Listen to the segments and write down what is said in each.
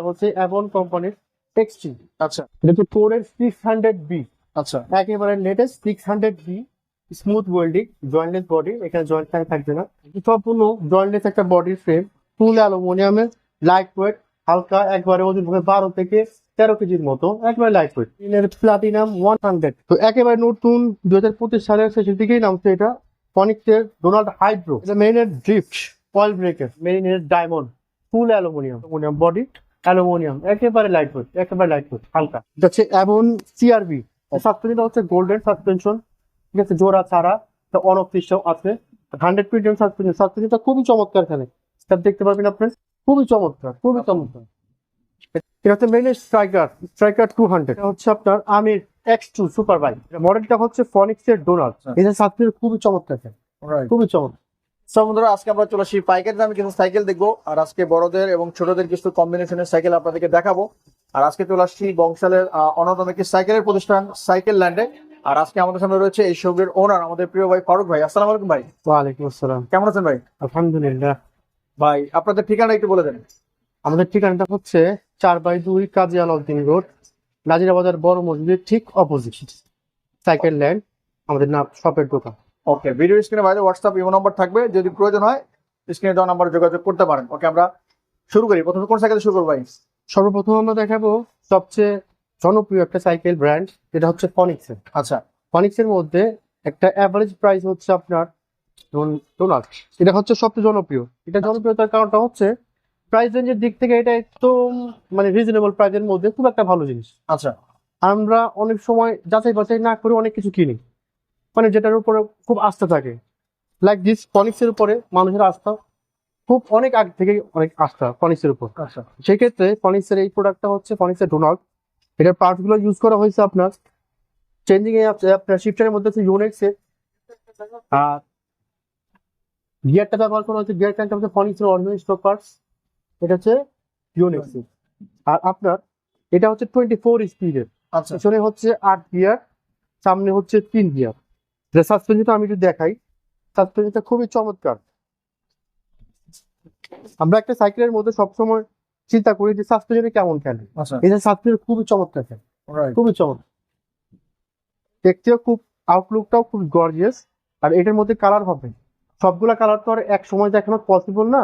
এটা হচ্ছে অ্যাভন কোম্পানির টেক্সটি আচ্ছা। এটা হচ্ছে কোরের সিক্স হান্ড্রেড বি আচ্ছা। একেবারে latest six hundred B smooth welding jointless body এখানে জয়েন্ট ফ্যান থাকবে না। সম্পূর্ণ জয়েন্টলেস একটা বডির ফ্রেম ফুল অ্যালুমিনিয়ামের লাইট ওয়েট হালকা একবারে ওজন হবে বারো থেকে তেরো কেজির মতো একবারে light weight platinum one hundred তো একেবারে নতুন দু হাজার পঁচিশ সালের শেষের দিকেই নামছে এটা ফনিক্সের ডোনাল্ড হাইড্রো এটা মেরিনের drift oil breaker মেরিনের diamond full aluminium aluminium body aluminium একেবারে লাইট ওয়েট একেবারে লাইট ওয়েট হালকা হচ্ছে এমন সিআরবি সাসপেনশনটা হচ্ছে গোল্ডেন সাসপেনশন ঠিক আছে? জোড়া ছাড়া অন অফ সিস্টেম আছে। হান্ড্রেড পিরিয়ড সাসপেনশন সাসপেনশনটা খুবই চমৎকার এখানে। স্যার দেখতে পারবেন আপনি? খুবই চমৎকার খুবই চমৎকার। এটা হচ্ছে main striker striker two hundred হচ্ছে আপনার Amir X two super bike মডেলটা হচ্ছে ফনিক্স এর ডোনাল্ড আচ্ছা। এটা সাসপেনশন খুবই চমৎকার। খুবই চমৎকার। বন্ধুরা আজকে আমরা চলে আসি পাইকারি দামে কিছু সাইকেল দেখব। আর আজকে বড়দের এবং ছোটদের কিছু কম্বিনেশনের সাইকেল আপনাদেরকে দেখাবো। আর আজকে চলে আসছি বংশালের অন্যতম একটি সাইকেলের প্রতিষ্ঠান সাইকেল ল্যান্ডে। আর আজকে আমাদের সামনে রয়েছে এই ওনার আমাদের প্রিয় ভাই ফারুক ভাই। আসসালামু আলাইকুম ভাই। ওয়ালাইকুম আসসালাম। কেমন আছেন ভাই? আলহামদুলিল্লাহ। ভাই আপনাদের ঠিকানা একটু বলে দেন। আমাদের ঠিকানাটা হচ্ছে চার বাই দুই কাজী আলাউদ্দিন রোড বড় মসজিদের ঠিক অপোজিট সাইকেল ল্যান্ড আমাদের নাম শপের দোকান। ওকে ভিডিও স্ক্রিনে বাইরে হোয়াটসঅ্যাপ ইমো নাম্বার থাকবে যদি প্রয়োজন হয় স্ক্রিনে দেওয়া নাম্বারে যোগাযোগ করতে পারেন। ওকে আমরা শুরু করি। প্রথমে কোন সাইকেল শুরু করব ভাই? সর্বপ্রথম আমরা দেখাবো সবচেয়ে জনপ্রিয় একটা সাইকেল ব্র্যান্ড যেটা হচ্ছে ফনিক্সের আচ্ছা। ফনিক্সের মধ্যে একটা অ্যাভারেজ প্রাইস হচ্ছে আপনার ডোনাল্ড এটা হচ্ছে সবচেয়ে জনপ্রিয়। এটা জনপ্রিয়তার কারণটা হচ্ছে প্রাইস রেঞ্জের দিক থেকে এটা একদম মানে রিজনেবল প্রাইসের মধ্যে খুব একটা ভালো জিনিস। আচ্ছা। আমরা অনেক সময় যাচাই বাছাই না করে অনেক কিছু কিনি। মানে যেটার উপরে খুব আস্থা থাকে। লাইক দিস ফনিক্সের উপরে মানুষের আস্থা খুব অনেক আগে থেকেই অনেক আস্থা ফনিক্সের উপর। আচ্ছা। সেক্ষেত্রে ফনিক্সের এই প্রোডাক্টটা হচ্ছে ফনিক্সের ডোনাল্ড এটার পার্টসগুলো ইউজ করা হয়েছে আপনার। চেঞ্জিং এ আছে আপনার শিফটারের মধ্যে আছে ইউনেক্স এর। আর গিয়ারটা ব্যবহার করা হচ্ছে গিয়ার ক্যানটা হচ্ছে ফনিক্সের অরিজিনাল স্টক পার্টস এটা হচ্ছে ইউনেক্স আর আপনার এটা হচ্ছে টোয়েন্টি ফোর স্পিডের আচ্ছা। পিছনে হচ্ছে আট গিয়ার সামনে হচ্ছে তিন গিয়ার যে সাসপেনশনটা আমি একটু দেখাই। সাসপেনশনটা খুবই চমৎকার। আমরা একটা সাইকেলের মধ্যে সবসময় চিন্তা করি যে সাসপেনশনে কেমন খেলে। আচ্ছা। এই সাসপেনশন খুবই চমৎকার খেলে। খুবই চমৎকার। দেখতেও খুব আউটলুকটাও খুব গর্জিয়াস আর এটার মধ্যে কালার হবে। সবগুলা কালার তো আর এক সময় দেখানো পসিবল না।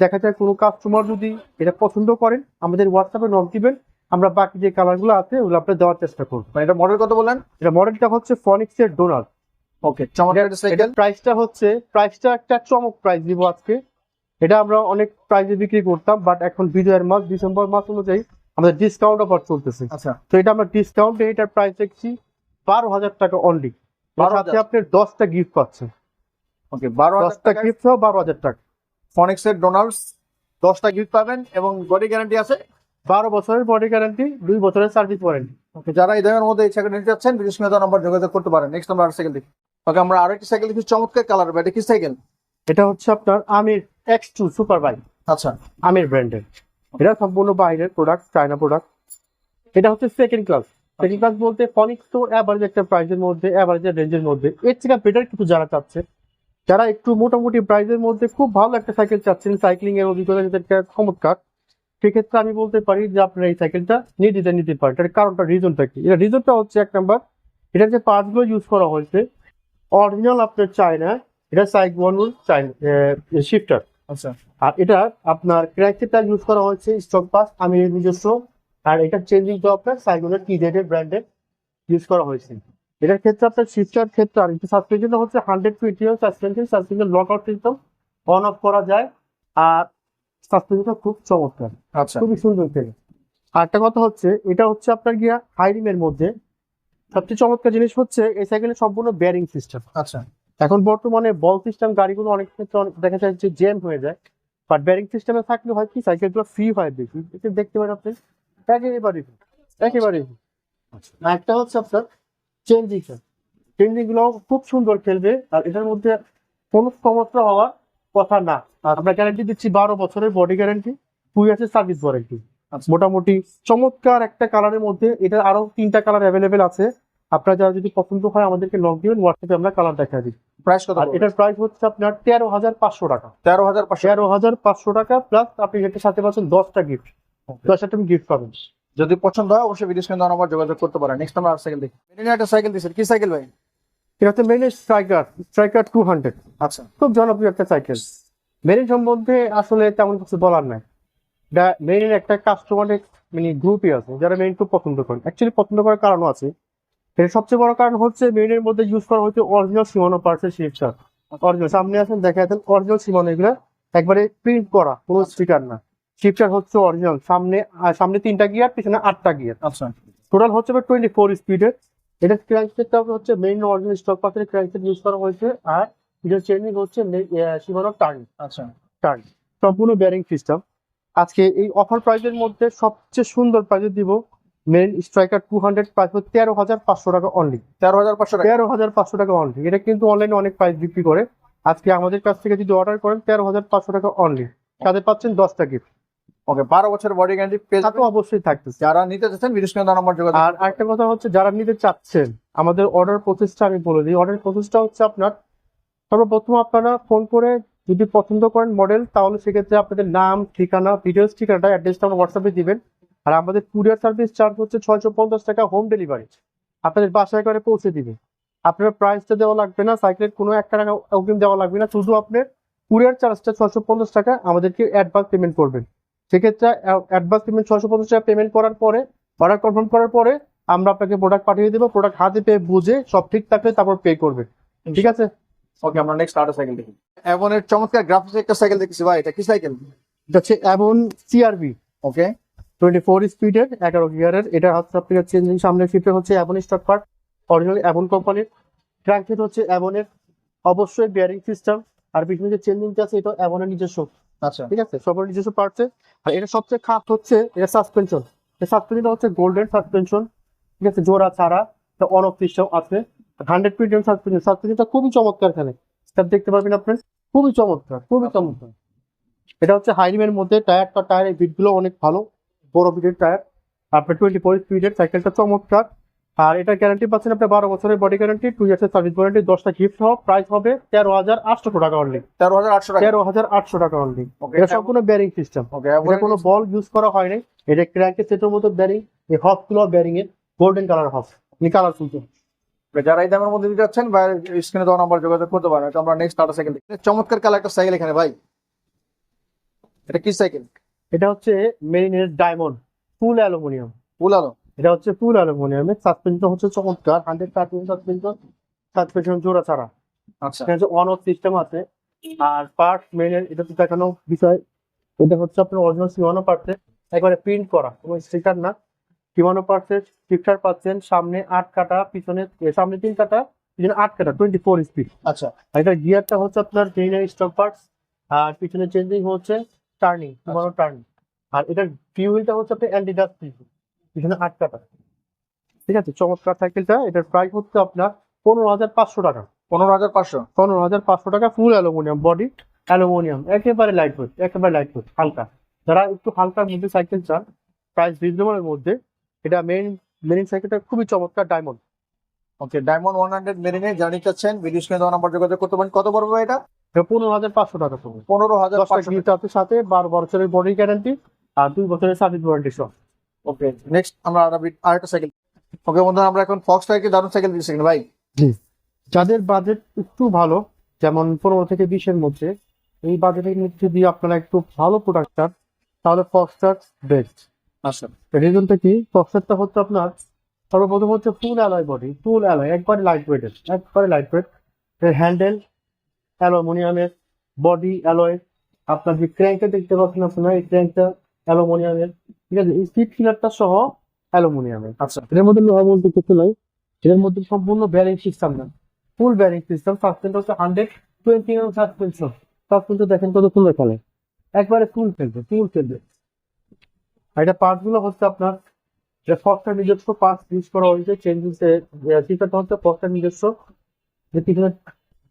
দেখা যায় কোনো কাস্টমার যদি এটা পছন্দ করেন আমাদের হোয়াটসঅ্যাপে নক দিবেন। আমরা বাকি যে কালারগুলো আছে ওগুলো আপনার দেওয়ার চেষ্টা করব। এটা মডেল কত বলেন এটা মডেলটা হচ্ছে ফনিক্স এর ডোনাল্ড ওকে চমৎকার প্রাইসটা হচ্ছে প্রাইসটা একটা চমক প্রাইস দিব আজকে। এটা আমরা অনেক প্রাইসে বিক্রি করতাম বাট এখন বিজয়ের মাস ডিসেম্বর মাস অনুযায়ী আমাদের ডিসকাউন্ট অফার চলতেছে। আচ্ছা। তো এটা আমরা ডিসকাউন্টে এটার প্রাইস দেখছি বারো হাজার টাকা অনলি 12,000 সাথে আপনি দশটা গিফট পাচ্ছেন। ওকে বারো দশটা গিফট সহ বারো হাজার টাকা। ফনিক্স এর ডোনাল্ডস দশটা গিফট পাবেন এবং বডি গ্যারান্টি আছে? বারো বছরের বডি গ্যারান্টি দুই বছরের সার্ভিস ওয়ারেন্টি ওকে যারা এই দামের মধ্যে এই সাইকেল নিতে চাচ্ছেন স্ক্রিনে দেওয়া নাম্বার যোগাযোগ করতে পারেন। নেক্সট আমরা আর দেখি। ওকে আমরা সাইকেল দেখি। চমৎকার কালার এটা কি সাইকেল এটা হচ্ছে আপনার Amir X two super bike আচ্ছা। আমির ব্র্যান্ডের এটা সম্পূর্ণ বাইরের প্রোডাক্ট চায়না প্রোডাক্ট এটা হচ্ছে সেকেন্ড ক্লাস সেকেন্ড ক্লাস বলতে ফনিক্স তো অ্যাভারেজ একটা প্রাইসের মধ্যে অ্যাভারেজের রেঞ্জের মধ্যে। এর থেকে বেটার কিছু যারা চাচ্ছে যারা একটু মোটামুটি প্রাইসের মধ্যে খুব ভালো একটা সাইকেল চাচ্ছেন সাইক্লিং এর অভিজ্ঞতা চমৎকার সেক্ষেত্রে আমি বলতে পারি যে আপনারা এই সাইকেলটা নির্দিতে নিতে পারেন। এটার কারণটা রিজনটা কি? এটা রিজনটা হচ্ছে এক নাম্বার এটার যে পার্টসগুলো ইউজ করা হয়েছে অরিজিনাল আপনার চায়না এটা সাইক ওয়ান চায়না শিফটার আচ্ছা। আর এটা আপনার ক্র্যাঙ্কটা ইউজ করা হয়েছে স্টক পাস আমি নিজস্ব। আর এটা চেঞ্জিং তো আপনার সাইকেলের টি এর ব্র্যান্ডের ইউজ করা হয়েছে। এটার ক্ষেত্রে আপনার শিফটার ক্ষেত্রে আর সাসপেনশন হচ্ছে hundred twenty suspension suspension lock out system on off করা যায়। আর সাসপেনশনটা খুব চমৎকার। আচ্ছা। খুবই সুন্দর খেলে আর একটা কথা হচ্ছে এটা হচ্ছে আপনার গিয়া হাইরিমের মধ্যে সবচেয়ে চমৎকার জিনিস হচ্ছে এই সাইকেলের সম্পূর্ণ বেয়ারিং সিস্টেম আচ্ছা। এখন বর্তমানে বল সিস্টেম গাড়িগুলো অনেক ক্ষেত্রে দেখা যায় যে জ্যাম হয়ে যায়। বাট ব্যারিং সিস্টেমে থাকলে হয় কি সাইকেলগুলো ফ্রি হয় বেশি। এটা দেখতে পারেন আপনি? একেবারে একেবারে আর একটা হচ্ছে আপনার চেঞ্জিং চেঞ্জিংগুলো খুব সুন্দর খেলবে আর এটার মধ্যে কোনো সমস্যা হওয়ার কথা না। আমরা গ্যারান্টি দিচ্ছি বারো বছরের বডি গ্যারান্টি টু ইয়ার্সের সার্ভিস ওয়ারেন্টি আচ্ছা। মোটামুটি চমৎকার একটা কালারের মধ্যে এটা আরও তিনটা কালার অ্যাভেলেবেল আছে। আপনারা যারা যদি পছন্দ হয় আমাদেরকে লক দিবেন হোয়াটসঅ্যাপে আমরা কালার দেখা দিই। প্রাইস কত আর এটার প্রাইস হচ্ছে আপনার তেরো হাজার পাঁচশো টাকা। তেরো হাজার তেরো হাজার পাঁচশো টাকা প্লাস আপনি এটার সাথে পাচ্ছেন দশটা গিফট দশ হাজার গিফট পাবেন। যদি পছন্দ হয় অবশ্যই ভিডিও স্ক্রিন দেওয়া নাম্বার যোগাযোগ করতে পারেন। নেক্সট আমরা আর সাইকেল দেখি। মেরিনে একটা সাইকেল দিচ্ছেন কি সাইকেল ভাই? এটা হচ্ছে Marine striker striker two hundred আচ্ছা। খুব জনপ্রিয় একটা সাইকেল মেরিন সম্বন্ধে আসলে তেমন কিছু বলার নাই। মেরিন একটা কাস্টমারের মানে গ্রুপই আছে যারা মেরিন খুব পছন্দ করেন অ্যাকচুয়ালি পছন্দ করার কারণও আছে। এর সবচেয়ে বড় কারণ হচ্ছে মেরিনের মধ্যে ইউজ করা হচ্ছে অরিজিনাল সীমানো পার্সেল শিপসার অরিজিনাল সামনে আছেন দেখা যাচ্ছেন অরিজিনাল সীমানো এগুলো একবারে প্রিন্ট করা কোনো স্টিকার না। শিপসার হচ্ছে অরিজিনাল সামনে সামনে তিনটা গিয়ার পিছনে আটটা গিয়ার আচ্ছা। টোটাল হচ্ছে টোয়েন্টি ফোর স্পিডের এটা ক্র্যাঙ্কসেটটা হচ্ছে মেইন অরিজিনাল স্টক পাথরের ক্র্যাঙ্কসেট ইউজ করা হয়েছে আর এটা চেঞ্জিং হচ্ছে সীমানো টার্ন আচ্ছা। টার্ন সম্পূর্ণ ব্যারিং সিস্টেম আজকে এই অফার প্রাইজের মধ্যে সবচেয়ে সুন্দর প্রাইজে দিব main striker two hundred price হচ্ছে তেরো হাজার পাঁচশো টাকা অনলি তেরো হাজার পাঁচশো তেরো হাজার পাঁচশো টাকা অনলি এটা কিন্তু অনলাইনে অনেক প্রাইস বিক্রি করে। আজকে আমাদের কাছ থেকে যদি অর্ডার করেন তেরো হাজার পাঁচশো টাকা অনলি তাদের পাচ্ছেন দশটা গিফট ওকে বারো বছর বডি গ্যারান্টি পেয়ে তো অবশ্যই থাকতেছে। যারা নিতে চাচ্ছেন স্ক্রিন দেওয়া নাম্বার যোগাযোগ আর আরেকটা কথা হচ্ছে যারা নিতে চাচ্ছেন আমাদের অর্ডার প্রসেসটা আমি বলে দিই। অর্ডার প্রসেসটা হচ্ছে আপনার সর্বপ্রথম আপনারা ফোন করে যদি পছন্দ করেন মডেল তাহলে সেক্ষেত্রে আপনাদের নাম ঠিকানা ভিডিওস ঠিকানাটা অ্যাড্রেসটা আমরা হোয়াটসঅ্যাপে দিবেন। আর আমাদের কুরিয়ার সার্ভিস চার্জ হচ্ছে ছয়শো পঞ্চাশ টাকা হোম ডেলিভারি আপনাদের বাসায় করে পৌঁছে দিবে। আপনার প্রাইসটা দেওয়া লাগবে না সাইকেলের কোনো একটা টাকা অগ্রিম দেওয়া লাগবে না শুধু আপনার কুরিয়ার চার্জটা ছয়শো পঞ্চাশ টাকা আমাদেরকে অ্যাডভান্স পেমেন্ট করবেন। সেক্ষেত্রে অ্যাডভান্স পেমেন্ট ছয়শো পঞ্চাশ টাকা পেমেন্ট করার পরে অর্ডার কনফার্ম করার পরে আমরা আপনাকে প্রোডাক্ট পাঠিয়ে দেবো প্রোডাক্ট হাতে পেয়ে বুঝে সব ঠিক থাকলে তারপর পে করবে ঠিক আছে? ওকে আমরা নেক্সট আরেকটা সাইকেল দেখি। এমন এর চমৎকার গ্রাফিক্স একটা সাইকেল দেখছি ভাই এটা কি সাইকেল এটা হচ্ছে এমন সিআরবি ওকে টোয়েন্টি ফোর স্পিডের এগারো গিয়ারের এটা হচ্ছে আপনার চেঞ্জিং সামনের হচ্ছে Avon stock part original Avon কোম্পানির হচ্ছে অ্যাভনের অবশ্যই বিয়ারিং সিস্টেম আর পিছনে যে চেঞ্জিংটা আছে এটা অ্যাভনের নিজস্ব। আচ্ছা। ঠিক আছে? সবার নিজস্ব পার্টসে আর এটা সবচেয়ে খাস হচ্ছে এটা সাসপেনশন এই সাসপেনশনটা হচ্ছে গোল্ডেন সাসপেনশন ঠিক আছে? জোড়া ছাড়া। অন অফ সিস্টেম আছে। হান্ড্রেড পিডিএম সাসপেনশন সাসপেনশনটা খুবই চমৎকার এখানে। স্যার দেখতে পারবেন আপনার? খুবই চমৎকার খুবই চমৎকার। এটা হচ্ছে হাইরিমের মধ্যে। টায়ারটা টায়ারের বিটগুলো অনেক ভালো। বড় বিটের টায়ার আপনার টোয়েন্টি ফোর স্পিডের সাইকেলটা চমৎকার। আর এটা গ্যারান্টি পাচ্ছেন আপনার বারো বছরের বডি গ্যারান্টি টু ইয়ার্সের সার্ভিস ওয়ারেন্টি দশটা গিফট হবে প্রাইস হবে তেরো হাজার আটশো টাকা অনলি তেরো হাজার আটশো টাকা। তেরো হাজার আটশো টাকা অনলি এটা সম্পূর্ণ ব্যারিং সিস্টেম ওকে এটা কোনো বল ইউজ করা হয় নাই। এটা ক্র্যাঙ্কের সেটের মতো ব্যারিং এই হফগুলো ব্যারিং এর গোল্ডেন কালার হফ এই কালার ফুলতে যারা এই দামের মধ্যে দিতে চাচ্ছেন বা স্ক্রিনে দেওয়া নাম্বার যোগাযোগ করতে পারেন। আমরা নেক্সট আরেকটা সাইকেল চমৎকার কালার একটা সাইকেল এখানে ভাই। এটা কি সাইকেল এটা হচ্ছে মেরিনের ডায়মন্ড ফুল অ্যালুমিনিয়াম ফুল আলো এটা হচ্ছে ফুল অ্যালুমিনিয়ামের সাসপেনশন হচ্ছে চমৎকার হান্ড্রেড পার্সেন্ট সাসপেনশন সাসপেনশন জোড়া ছাড়া। আচ্ছা। এখানে অন অফ সিস্টেম আছে। আর পার্ট মেনের এটা তো দেখানো বিষয়। এটা হচ্ছে আপনার অরিজিনাল সিমানো পার্টসে একবারে প্রিন্ট করা কোনো স্টিকার না। সিমানো পার্টসের স্টিকার পাচ্ছেন সামনে আট কাটা পিছনে সামনে তিন কাটা পিছনে আট কাটা টোয়েন্টি ফোর স্পিড আচ্ছা এটা গিয়ারটা হচ্ছে আপনার ট্রেনের স্টক পার্টস আর পিছনে চেঞ্জিং হচ্ছে টার্নিং সিমানো টার্নিং আর এটার ফিউলটা হচ্ছে আপনার অ্যান্টি ডাস্ট পিছনে আট কাটা। ঠিক আছে? চমৎকার সাইকেলটা এটার প্রাইস হচ্ছে আপনার পনেরো হাজার পাঁচশো টাকা। পনেরো হাজার পাঁচশো। পনেরো হাজার পাঁচশো টাকা ফুল অ্যালুমিনিয়াম বডি অ্যালুমিনিয়াম একেবারে লাইট ওয়েট একেবারে লাইট ওয়েট হালকা। যারা একটু হালকার মধ্যে সাইকেল চান প্রাইস রিজনেবলের মধ্যে এটা মেইন মেইন সাইকেলটা খুবই চমৎকার diamond okay diamond one hundred মেরিনে যারা নিতে চাচ্ছেন ভিডিও স্ক্রিনে দেওয়া নাম্বার যোগাযোগ করতে পারেন। কত পড়বে এটা? পনেরো হাজার পাঁচশো টাকা পড়বে। পনেরো হাজার আছে সাথে বারো বছরের বডি গ্যারান্টি আর দুই বছরের সার্ভিস ওয়ারেন্টি সহ। ওকে নেক্সট আমরা আরেকটা সাইকেল ওকে আমরা এখন ফক্স টাইকে দারুণ সাইকেল ভাই। যাদের বাজেট একটু ভালো যেমন পনেরো থেকে বিশের মধ্যে এই বাজেটের মধ্যে দিয়ে আপনারা একটু ভালো প্রোডাক্ট চান তাহলে ফক্সটার বেস্ট আচ্ছা। রিজনটা কি? প্রসেসটা হচ্ছে আপনার সর্বপ্রথম হচ্ছে full alloy body full alloy একবারে লাইট ওয়েটের একবারে লাইট ওয়েট এর হ্যান্ডেল অ্যালুমিনিয়ামের বডি অ্যালয় আপনার যে ক্র্যাঙ্কটা দেখতে পাচ্ছেন আপনারা এই ক্র্যাঙ্কটা অ্যালুমিনিয়ামের ঠিক আছে? এই সিট ফিলারটা সহ অ্যালুমিনিয়ামের আচ্ছা এর মধ্যে লোহা বলতে কিছু নাই। এর মধ্যে সম্পূর্ণ ব্যারিং সিস্টেম না। ফুল ব্যারিং সিস্টেম সাসপেন্ড হচ্ছে hundred twenty M suspension suspension দেখেন কত সুন্দর খেলে একবারে ফুল ফেলবে ফুল ফেলবে আর এটা পার্টগুলো হচ্ছে আপনার যে ফক্সটার নিজস্ব পার্টস ইউজ করা হয়েছে চেঞ্জ চেঞ্জিং সিটারটা হচ্ছে ফক্সটার নিজস্ব। যে পিছনে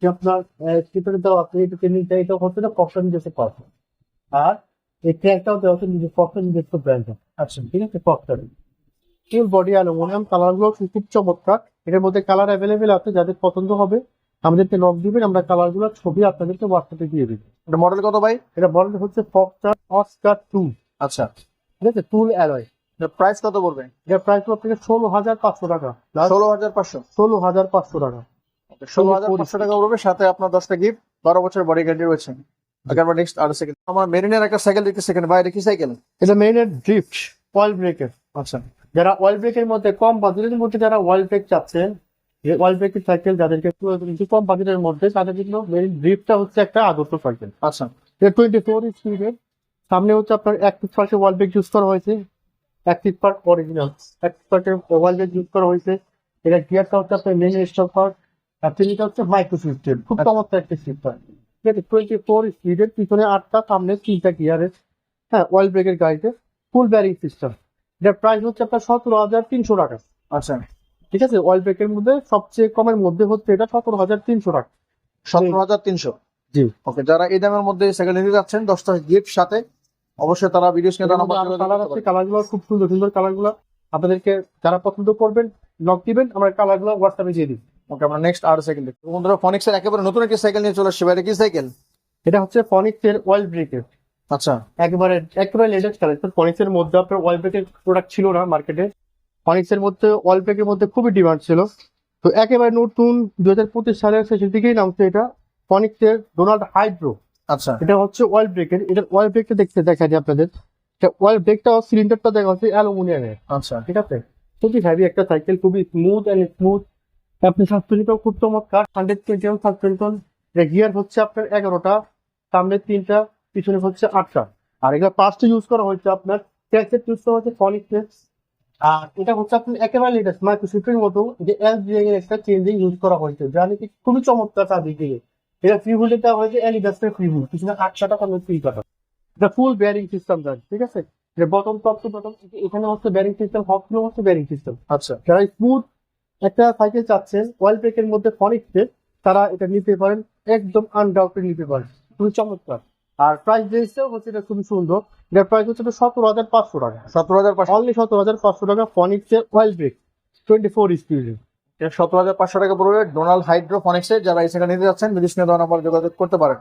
যে আপনার স্টিকারে দেওয়া আছে এটা চেঞ্জিংটা এটা হচ্ছে না ফক্সটার নিজস্ব পার্ট আর এই ট্র্যাকটাও দেওয়া হচ্ছে নিজস্ব ফক্সটার নিজস্ব ব্র্যান্ড আচ্ছা ঠিক আছে ফক্সটার ফুল বডি অ্যালুমিনিয়াম কালারগুলো খুব চমৎকার। এটার মধ্যে কালার অ্যাভেলেবেল আছে যাদের পছন্দ হবে আমাদেরকে নক দিবেন আমরা কালারগুলো ছবি আপনাদেরকে হোয়াটসঅ্যাপে দিয়ে দিই এটা মডেল কত ভাই? এটা মডেল হচ্ছে ফক্সটার অস্কার টু আচ্ছা ঠিক আছে টুল অ্যালয় প্রাইস কত পড়বে এটার প্রাইস আপনাকে ষোলো হাজার পাঁচশো টাকা। ষোলো হাজার পাঁচশো। ষোলো হাজার পাঁচশো টাকা। ষোলো হাজার পাঁচশো টাকা পড়বে সাথে আপনার দশটা গিফট বারো বছর বডি গ্যারান্টি রয়েছে। আগে নেক্সট আর সেকেন্ড আমার মেরিনের একটা সাইকেল দেখতে সেকেন্ড বাইরে কি সাইকেল এটা ড্রিফট অয়েল ব্রেকের আচ্ছা। যারা অয়েল ব্রেকের মধ্যে কম বাজেটের মধ্যে যারা অয়েল ব্রেক চাচ্ছেন যে অয়েল ব্রেকের সাইকেল যাদেরকে কম বাজেটের মধ্যে তাদের জন্য ড্রিফটটা হচ্ছে একটা আদর্শ সাইকেল আচ্ছা। এটা টোয়েন্টি ফোর স্পিডের সামনে হচ্ছে আপনার পার্কে ওয়াল ব্রেক ইউজ করা হয়েছে। এক পিস পার্ক অরিজিনাল এক পিস পার্কের ওয়াল ব্রেক ইউজ করা হয়েছে। এটা গিয়ারটা হচ্ছে আপনার মেইন স্টক পার্ক আর তিনটা হচ্ছে মাইক্রো সিস্টেম খুব চমৎকার একটা সিস্টেম ঠিক আছে টোয়েন্টি ফোর স্পিডের পিছনে আটটা সামনে তিনটা গিয়ারের হ্যাঁ অয়েল ব্রেকের গাড়িতে ফুল ব্যারিং সিস্টেম এটার প্রাইস হচ্ছে আপনার সতেরো হাজার তিনশো টাকা। আচ্ছা। ঠিক আছে অয়েল ব্রেকের মধ্যে সবচেয়ে কমের মধ্যে হচ্ছে এটা সতেরো হাজার তিনশো টাকা। সতেরো হাজার তিনশো? জি। ওকে যারা এই দামের মধ্যে সাইকেল নিতে যাচ্ছেন দশটা গিফট সাথে অবশ্যই তারা ভিডিও স্ক্রিনে নাম্বার কালার আছে খুব সুন্দর সুন্দর কালারগুলো আপনাদেরকে যারা পছন্দ করবেন নক দিবেন আমরা কালারগুলো হোয়াটসঅ্যাপে দিয়ে দিই। ওকে আমরা নেক্সট আর সাইকেল দেখি বন্ধুরা ফনিক্সের একেবারে নতুন একটি সাইকেল নিয়ে চলে আসছে। বাইরে কি সাইকেল এটা হচ্ছে ফনিক্স এর অয়েল ব্রেকের আচ্ছা। একেবারে একেবারে লেটেস্ট কালেকশন ফনিক্স এর মধ্যে আপনার অয়েল ব্রেকের প্রোডাক্ট ছিল না মার্কেটে ফনিক্স এর মধ্যে অয়েল ব্রেকের মধ্যে খুবই ডিমান্ড ছিল। তো একেবারে নতুন দুই হাজার পঁচিশ সালের শেষের দিকেই নামছে এটা ফনিক্স এর ডোনাল্ড হাইড্রো আচ্ছা। এটা হচ্ছে অয়েল ব্রেকের এটার অয়েল ব্রেকটা দেখতে দেখা যায় আপনাদের। অয়েল ব্রেকটা সিলিন্ডারটা দেখা হচ্ছে অ্যালুমিনিয়ামের। আচ্ছা। ঠিক আছে? খুবই হ্যাভি একটা সাইকেল খুবই স্মুথ অ্যান্ড স্মুথ আপনি সাসপেনশনটাও খুব চমৎকার। Hundred twenty one suspension gear হচ্ছে আপনার এগারোটা সামনে তিনটা পিছনে হচ্ছে আটটা। আর এগুলো পাঁচটা ইউজ করা হয়েছে আপনার ট্যাক্সের ইউজ করা হচ্ছে ফলিক্স আর এটা হচ্ছে আপনার একেবারে লেটেস্ট মাইক্রোসিফটের মতো যে এল এর একটা চেঞ্জিং ইউজ করা হয়েছে যা নাকি খুবই চমৎকার দিয়ে। এটা ফ্রি হুলে দেওয়া হয়েছে এলিগাসের ফ্রি হুল পিছনে আটটা টাকা ফ্রি কাটা এটা ফুল ব্যারিং সিস্টেম দেয় ঠিক আছে? যে বটম টপ টু বটম এখানে হচ্ছে ব্যারিং সিস্টেম হকগুলো হচ্ছে ব্যারিং সিস্টেম আচ্ছা। যারা স্মুথ একটা সাইকেল চাচ্ছেন অয়েল ব্রেকের মধ্যে ফনিক্সে তারা এটা নিতে পারেন একদম আনডাউটেড নিতে পারেন। খুবই চমৎকার। আর প্রাইস রেঞ্জটাও হচ্ছে এটা খুবই সুন্দর। এটার প্রাইস হচ্ছে সতেরো হাজার পাঁচশো টাকা। সতেরো হাজার পাঁচশো। অনলি সতেরো হাজার পাঁচশো টাকা ফনিক্সের অয়েল ব্রেক টোয়েন্টি ফোর স্পিডের সতেরো হাজার পাঁচশো টাকা পড়বে ডোনাল্ড হাইড্রোফনিক্সের যারা এই সাইকেল নিতে যাচ্ছেন ভিডিও স্ক্রিনে দেওয়া নাম্বার যোগাযোগ করতে পারেন।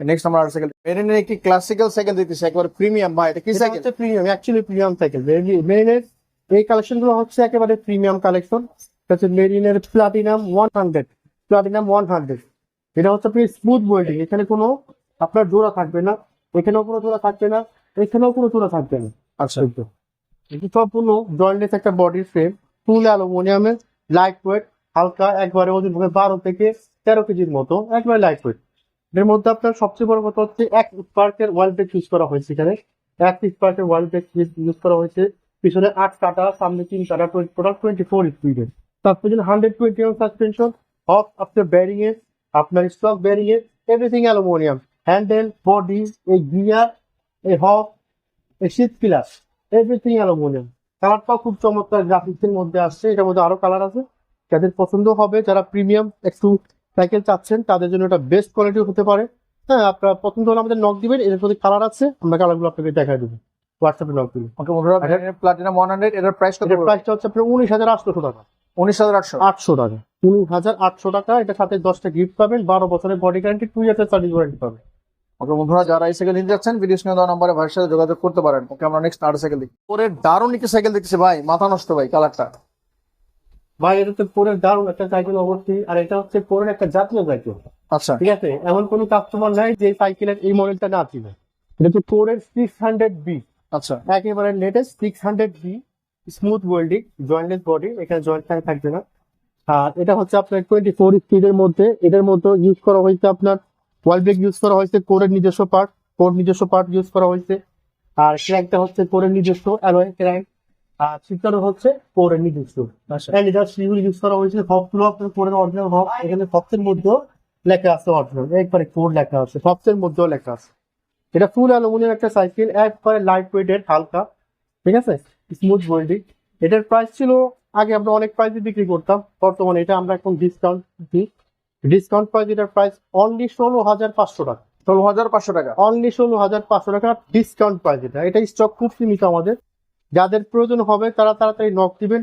নেক্সট আমরা আর সাইকেল মেরিনের একটি ক্লাসিক্যাল সাইকেল দিতেছি একবার প্রিমিয়াম ভাই এটা কি সাইকেল হচ্ছে প্রিমিয়াম অ্যাকচুয়ালি প্রিমিয়াম সাইকেল মেরিনের এই কালেকশনগুলো হচ্ছে একেবারে প্রিমিয়াম কালেকশন হচ্ছে মেরিনের platinum one hundred platinum one hundred. এটা হচ্ছে আপনি স্মুথ ওয়েল্ডিং এখানে কোনো আপনার জোড়া থাকবে না এখানেও কোনো জোড়া থাকবে না এখানেও কোনো জোড়া থাকবে না। আচ্ছা। এটি সম্পূর্ণ জয়েন্টলেস একটা বডি ফ্রেম ফুল অ্যালুমিনিয়ামের লাইট ওয়েট হালকা একবারে ওজন হবে বারো থেকে তেরো কেজির মতো একবারে লাইট ওয়েট এর মধ্যে আপনার সবচেয়ে বড় কথা হচ্ছে এক স্পার্কের ওয়াল ব্রেক ইউজ করা হয়েছে এখানে। এক স্পার্কের ওয়াল ব্রেক ইউজ করা হয়েছে পিছনে আট কাটা সামনে তিন কাটা টোটাল টোয়েন্টি ফোর স্পিডের suspension hundred twenty one suspension off আপনার ব্যারিং এর আপনার স্টক ব্যারিং এর এভরিথিং অ্যালুমিনিয়াম হ্যান্ডেল বডি এই গিয়ার এই হক এই শীত পিলার এভরিথিং অ্যালুমিনিয়াম কালারটাও খুব চমৎকার গ্রাফিক্সের মধ্যে আসছে এটার মধ্যে আরও কালার আছে। যাদের পছন্দ হবে যারা প্রিমিয়াম একটু সাইকেল চাচ্ছেন তাদের জন্য এটা বেস্ট কোয়ালিটি হতে পারে। হ্যাঁ আপনার পছন্দ হলে আমাদের নক দিবেন এর প্রতি কালার আছে আমরা কালারগুলো আপনাকে দেখাই দেবো। হোয়াটসঅ্যাপে নক দিবেন। ওকে প্লাটিনাম ওয়ান হান্ড্রেড এটার প্রাইস প্রাইসটা হচ্ছে আপনার উনিশ হাজার আটশো টাকা। উনিশ হাজার আটশো। আটশো টাকা। উনিশ হাজার আটশো টাকা সাথে দশটা গিফট পাবেন বারো বছরের বডি গ্যারান্টি টু ইয়ার্সের সার্ভিস ওয়ারেন্টি পাবেন। ওকে বন্ধুরা যারা এই সাইকেল নিতে যাচ্ছেন ভিডিও স্ক্রিনে দেওয়া নাম্বারে ভাইয়ের সাথে যোগাযোগ করতে পারেন। ওকে আমরা নেক্সট আর সাইকেল দেখি। পরে দারুণ একটি সাইকেল দেখতেছি ভাই মাথা নষ্ট ভাই কালারটা ভাই এটা তো পরের দারুণ একটা সাইকেল অবশ্যই আর এটা হচ্ছে পরের একটা জাতীয় সাইকেল আচ্ছা। ঠিক আছে এমন কোন কাস্টমার নাই যে সাইকেলের এই মডেলটা না ছিল এটা ফোরের সিক্স হান্ড্রেড বি আচ্ছা। একেবারে latest six hundred B smooth welding jointless body এখানে জয়েন্ট ফ্যান থাকবে না। আর এটা হচ্ছে আপনার টোয়েন্টি ফোর স্পিডের মধ্যে। এটার মধ্যে ইউজ করা হয়েছে আপনার ওয়াল ব্রেক ইউজ করা হয়েছে কোরের নিজস্ব পার্ট কোর নিজস্ব পার্ট ইউজ করা হয়েছে। আর ক্র্যাঙ্কটা হচ্ছে কোরের নিজস্ব অ্যালয় ক্র্যাঙ্ক আর সিটকারও হচ্ছে কোরের নিজস্ব। আচ্ছা। এন্ড এটা সিউল ইউজ করা হয়েছে হকগুলো আপনার কোরের অরিজিনাল হক এখানে হকের মধ্যেও লেখা আছে অরিজিনাল একবারে কোড লেখা আছে হকের মধ্যেও লেখা আছে। এটা ফুল অ্যালুমিনিয়াম একটা সাইকেল একবারে লাইট ওয়েটেড হালকা। ঠিক আছে? স্মুথ ওয়েল্ডিং এটার প্রাইস ছিল আগে আমরা অনেক প্রাইসে বিক্রি করতাম বর্তমানে এটা আমরা এখন ডিসকাউন্ট দিই। ডিসকাউন্ট প্রাইস এটার প্রাইস অনলি ষোলো হাজার পাঁচশো টাকা। ষোলো হাজার পাঁচশো টাকা। অনলি ষোলো হাজার পাঁচশো টাকা ডিসকাউন্ট প্রাইস এটা। এটা স্টক খুব সীমিত আমাদের। যাদের প্রয়োজন হবে তারা তাড়াতাড়ি নক দিবেন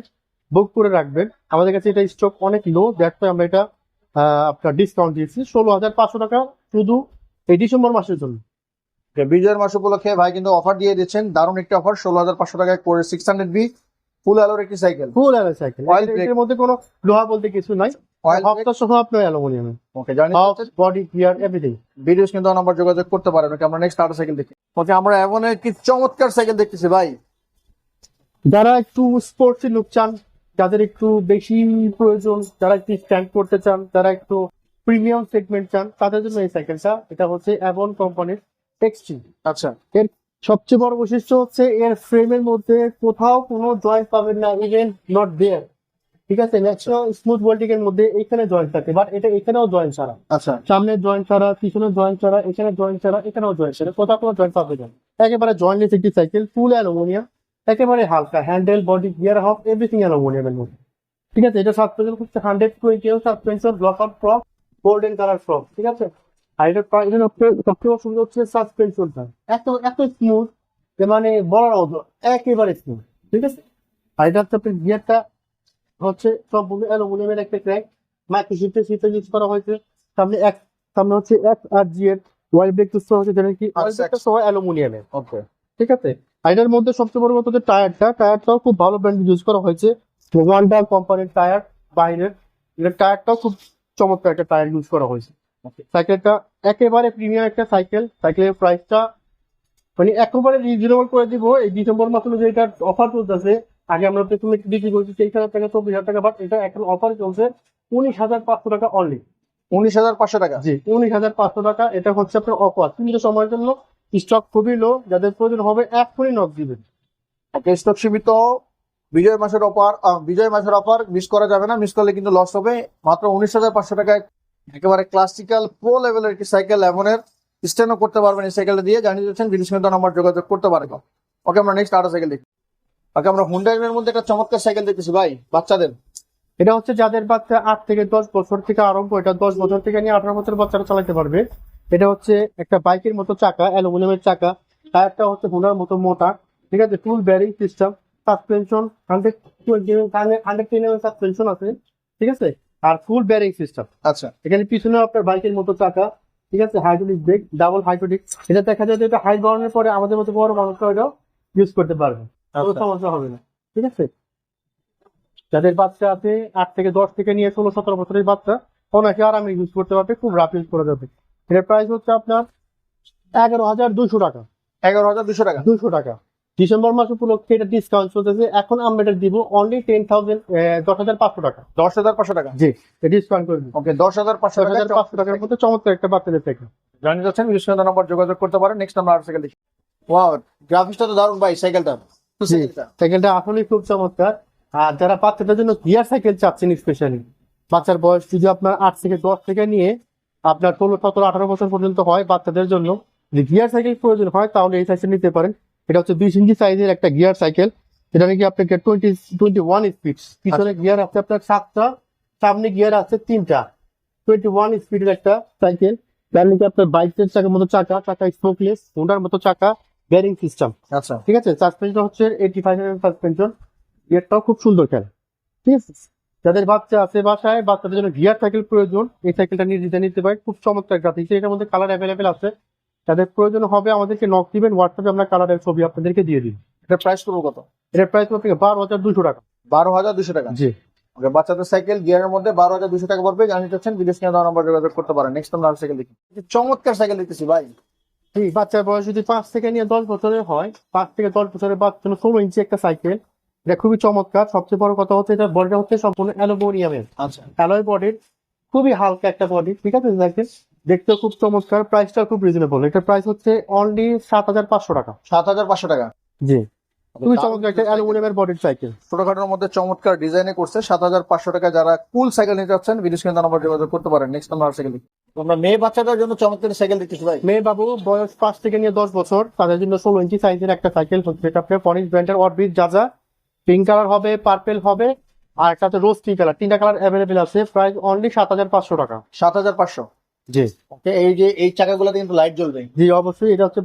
বুক করে রাখবেন। আমাদের কাছে এটা স্টক অনেক লো দেখতে আমরা এটা আহ, আপনার ডিসকাউন্ট দিয়েছি। ষোলো হাজার পাঁচশো টাকা শুধু এই ডিসেম্বর মাসের জন্য। বিজয়ের মাস উপলক্ষে ভাই কিন্তু অফার দিয়ে দিচ্ছেন। দারুণ একটা অফার ষোলো হাজার পাঁচশো টাকায় করে সিক্স হান্ড্রেড বি ফুল আলোর একটি সাইকেল ফুল অ্যালো সাইকেল. এর মধ্যে কোনো লোহা বলতে কিছু নাই। যোগাযোগ করতে পারেন। ওকে আমরা নেক্সট আরেকটা সাইকেল দেখি। ওকে আমরা এমন একটি চমৎকার সাইকেল দেখতেছি ভাই। যারা একটু স্পোর্টস লুক চান যাদের একটু বেশি প্রয়োজন যারা একটু স্ট্যান্ড করতে চান যারা একটু প্রিমিয়াম সেগমেন্ট চান তাদের জন্য এই সাইকেলটা এটা হচ্ছে অ্যাভন কোম্পানির আচ্ছা এর সবচেয়ে বড় বৈশিষ্ট্য হচ্ছে এর ফ্রেমের মধ্যে কোথাও কোনো জয়েন্ট পাবেন না ইভেন নট দেয়ার ঠিক আছে? ন্যাচারাল স্মুথ ওয়েল্ডিং এর মধ্যে এখানে জয়েন্ট থাকে বাট এটা এখানেও জয়েন্ট ছাড়া। আচ্ছা। সামনে জয়েন্ট ছাড়া পিছনে জয়েন্ট ছাড়া এখানে জয়েন্ট ছাড়া এখানেও জয়েন্ট ছাড়া কোথাও কোনো জয়েন্ট পাবে না। একেবারে জয়েন্টলেস একটি সাইকেল ফুল অ্যালুমিনিয়াম একেবারে হালকা handle body gear half everything অ্যালুমিনিয়ামের মধ্যে। ঠিক আছে? এটা সাসপেনশন হচ্ছে hundred twenty suspension block out fork golden colour fork ঠিক আছে? আর এটা এটা সবচেয়ে অসুবিধা হচ্ছে সাসপেনশনটা এত এত স্মুথ মানে বলার মতো একেবারে স্মুথ ঠিক আছে? আর এটা হচ্ছে আপনার গিয়ারটা হচ্ছে সম্পূর্ণ অ্যালুমিনিয়ামের একটা ক্র্যাক মাইক্রো শিফটের সিটে ইউজ করা হয়েছে। সামনে এক সামনে হচ্ছে এক আর জি এর ওয়াইল ব্রেক সিস্টেম হচ্ছে যেটা কি আচ্ছা, ব্রেকটা সহ অ্যালুমিনিয়ামের ওকে। ঠিক আছে? আর এটার মধ্যে সবচেয়ে বড় কথা হচ্ছে টায়ারটা টায়ারটাও খুব ভালো ব্র্যান্ড ইউজ করা হয়েছে। ওয়ান্ডা কোম্পানির টায়ার বাইরের। এটার টায়ারটাও খুব চমৎকার একটা টায়ার ইউজ করা হয়েছে। সাইকেলটা একেবারে প্রিমিয়াম একটা সাইকেল সাইকেলের প্রাইসটা মানে একেবারে রিজনেবল করে দিব। এই ডিসেম্বর মাসে যে এটা অফার চলতেছে আগে আমরা প্রথমে বিক্রি করছি তেইশ হাজার টাকা চব্বিশ হাজার টাকা বাট এটা এখন অফার চলছে উনিশ হাজার পাঁচশো টাকা অনলি উনিশ হাজার পাঁচশো টাকা। জি উনিশ হাজার পাঁচশো টাকা। এটা হচ্ছে আপনার অফার সীমিত সময়ের জন্য স্টক খুবই লো যাদের প্রয়োজন হবে এখনই নক দিবেন। স্টক সীমিত। বিজয় মাসের অফার বিজয় মাসের অফার মিস করা যাবে না। মিস করলে কিন্তু লস হবে। মাত্র উনিশ হাজার পাঁচশো টাকায় একেবারে ক্লাসিক্যাল প্রো লেভেলের একটি সাইকেল এমনের স্ট্যান্ডও করতে পারবেন এই সাইকেলটা দিয়ে। জানিয়ে দিচ্ছেন বিদেশ কিন্তু নাম্বার যোগাযোগ করতে পারবেন ওকে আমরা নেক্সট আরও সাইকেল দেখি। ওকে আমরা হুন্ডা এর মধ্যে একটা চমৎকার সাইকেল দেখতেছি ভাই, বাচ্চাদের। এটা হচ্ছে যাদের বাচ্চা আট থেকে দশ বছর থেকে আরম্ভ, এটা দশ বছর থেকে নিয়ে আঠারো বছর বাচ্চারা চালাতে পারবে। এটা হচ্ছে একটা বাইকের মতো চাকা, অ্যালুমিনিয়ামের চাকা। টায়ারটা হচ্ছে হুনার মতো মোটা, ঠিক আছে? Full bearing system suspension hundred hundred ten suspension আছে, ঠিক আছে? আর ফুল ব্যারিং সিস্টেম আচ্ছা। এখানে পিছনে আপনার বাইকের মতো চাকা ঠিক আছে? হাইড্রোলিক ব্রেক ডাবল হাইড্রোলিক এটা দেখা যায় যে এটা হাই বাড়ানোর পরে আমাদের মতো বড় মানুষরা এটাও ইউজ করতে পারবে। কোনো আচ্ছা। সমস্যা হবে না। ঠিক আছে? যাদের বাচ্চা আছে আট থেকে দশ থেকে নিয়ে ষোলো সতেরো বছরের বাচ্চা অনেকে আরামে ইউজ করতে পারবে খুব রাফ ইউজ করা যাবে এটার প্রাইস হচ্ছে আপনার এগারো হাজার দুশো টাকা। এগারো হাজার দুশো টাকা। দুশো টাকা। ডিসেম্বর মাস উপলক্ষে এটা ডিসকাউন্ট চলতেছে। এখন আমরা এটা দিব অনলি টেন থাউজেন্ড দশ হাজার পাঁচশো টাকা। দশ হাজার পাঁচশো টাকা? জি ডিসকাউন্ট করে ওকে দশ হাজার পাঁচশো হাজার পাঁচশো টাকার মধ্যে চমৎকার একটা বাচ্চাদের থেকে জানিয়ে যাচ্ছেন বিদেশ কিন্তু নাম্বার যোগাযোগ করতে পারেন। নেক্সট আমরা আর সাইকেল দেখি। ওয়াও গ্রাফিক্সটা তো দারুণ ভাই সাইকেলটা সাইকেলটা আসলেই খুব চমৎকার। আর যারা বাচ্চাদের জন্য গিয়ার সাইকেল চাচ্ছেন স্পেশালি বাচ্চার বয়স যদি আপনার আট থেকে দশ থেকে নিয়ে আপনার ষোলো সতেরো আঠারো বছর পর্যন্ত হয় বাচ্চাদের জন্য যদি গিয়ার সাইকেল প্রয়োজন হয় তাহলে এই সাইকেল নিতে পারেন। এটা হচ্ছে বিশ ইঞ্চি সাইজের একটা গিয়ার সাইকেল এটা নাকি আপনাকে টোয়েন্টি টোয়েন্টি ওয়ান স্পিড পিছনে গিয়ার আছে আপনার সাতটা সামনে গিয়ার আছে তিনটা। টোয়েন্টি ওয়ান স্পিডের একটা সাইকেল তার নাকি আপনার বাইকের চাকার মতো চাকা চাকা স্মোকলেস হোন্ডার মতো চাকা ব্যারিং সিস্টেম আচ্ছা। ঠিক আছে? সাসপেনশন হচ্ছে এইটি ফাইভ এম সাসপেনশন গিয়ারটাও খুব সুন্দর খেলে। ঠিক আছে? যাদের বাচ্চা আছে বাসায় বাচ্চাদের জন্য গিয়ার সাইকেল প্রয়োজন। এই সাইকেলটা নিয়ে নিতে পারে খুব চমৎকার গ্রাফিক্স এটার মধ্যে কালার অ্যাভেলেবেল আছে। যাদের প্রয়োজন হবে আমাদেরকে নক দিবেন হোয়াটসঅ্যাপে আমরা কালারের ছবি আপনাদেরকে দিয়ে দিন এটা প্রাইস করব কত? এটার প্রাইস আপনাকে বারো হাজার দুশো টাকা। বারো হাজার দুশো টাকা? জি। ওকে বাচ্চাদের সাইকেল গিয়ারের মধ্যে বারো হাজার দুশো টাকা পড়বে। জানিয়ে যাচ্ছেন বিদেশ কিনে দেওয়া নাম্বার যোগাযোগ করতে পারেন। নেক্সট আমরা আর সাইকেল দেখি চমৎকার সাইকেল দেখতেছি ভাই। জি বাচ্চার বয়স যদি পাঁচ থেকে নিয়ে দশ বছরের হয় পাঁচ থেকে দশ বছরের বাচ্চার জন্য ষোলো ইঞ্চি একটা সাইকেল এটা খুবই চমৎকার। সবচেয়ে বড় কথা হচ্ছে এটা বডিটা হচ্ছে সম্পূর্ণ অ্যালুমিনিয়ামের। আচ্ছা। অ্যালয় বডির খুবই হালকা একটা বডি ঠিক আছে দেখেন দেখতেও খুব চমৎকার প্রাইসটা খুব রিজনেবল এটার প্রাইস হচ্ছে অনলি সাত হাজার পাঁচশো টাকা। সাত হাজার পাঁচশো টাকা। জি। খুবই চমৎকার একটা অ্যালুমিনিয়ামের বডির সাইকেল ছোটখাটোর মধ্যে চমৎকার ডিজাইনে করছে। সাত হাজার পাঁচশো টাকা যারা কুল সাইকেল নিতে যাচ্ছেন বিদেশ কিনে নাম্বার যোগাযোগ করতে পারেন। নেক্সট আর সাইকেল আমরা মেয়ে বাচ্চাদের জন্য চমৎকার সাইকেল দেখতেছি ভাই। মেয়ে বাবু বয়স পাঁচ থেকে নিয়ে দশ বছর তাদের জন্য ষোলো ইঞ্চি সাইজের একটা সাইকেল হচ্ছে এটা আপনার পনিশ ব্র্যান্ডের অরবিট যা যা পিঙ্ক কালার হবে পার্পেল হবে আর একটা রোজ টি কালার তিনটা কালার অ্যাভেলেবেল আছে। প্রাইস অনলি সাত হাজার পাঁচশো টাকা। সাত হাজার পাঁচশো। জি। ওকে এই যে এই চাকাগুলোতে কিন্তু লাইট জ্বলবে জি অবশ্যই এটা হচ্ছে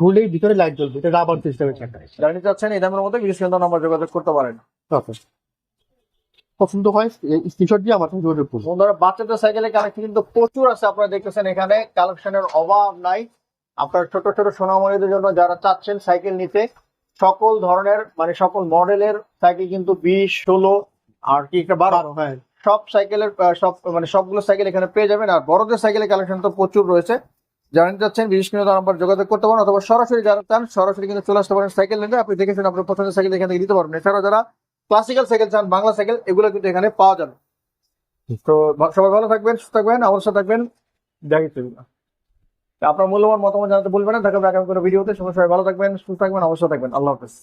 ঘুরলেই ভিতরে লাইট জ্বলবে এটা রাবার সিস্টেমের চাকা। যারা নিতে এই দামের মধ্যে বিদেশ কিনে নাম্বার যোগাযোগ করতে পারেন। ওকে। পছন্দ হয় স্ক্রিনশট দিয়ে আমার যোগাযোগ করুন। বন্ধুরা বাচ্চাদের সাইকেলের কালেকশন কিন্তু প্রচুর আছে আপনারা দেখতেছেন এখানে কালেকশনের অভাব নাই। আপনার ছোট ছোট সোনামণিদের জন্য যারা চাচ্ছেন সাইকেল নিতে সকল ধরনের মানে সকল মডেলের সাইকেল কিন্তু বিশ ষোলো আর কি একটা বারো হ্যাঁ। সব সাইকেলের সব মানে সবগুলো সাইকেল এখানে পেয়ে যাবেন। আর বড়দের সাইকেলের কালেকশন তো প্রচুর রয়েছে। যারা নিতে চাচ্ছেন, বিশেষ করে নাম্বার যোগাযোগ করতে পারেন অথবা সরাসরি যারা চান, সরাসরি কিন্তু চলে আসতে পারেন সাইকেল নিতে। আপনি দেখে শুনে আপনার পছন্দের সাইকেল এখান থেকে নিতে পারবেন। এছাড়াও যারা ক্লাসিক্যাল সাইকেল চান, বাংলা সাইকেল, এগুলো কিন্তু এখানে পাওয়া যাবে। তো সবাই ভালো থাকবেন, সুস্থ থাকবেন সাথে থাকবেন। দেখিতে আপনার মূল্যবান মতামত জানাতে ভুলবেন না। দেখাবে আগামী কোনো ভিডিওতে। সবাই ভালো থাকবেন, সুস্থ থাকবেন অবশ্যই থাকবেন। আল্লাহ হাফেজ।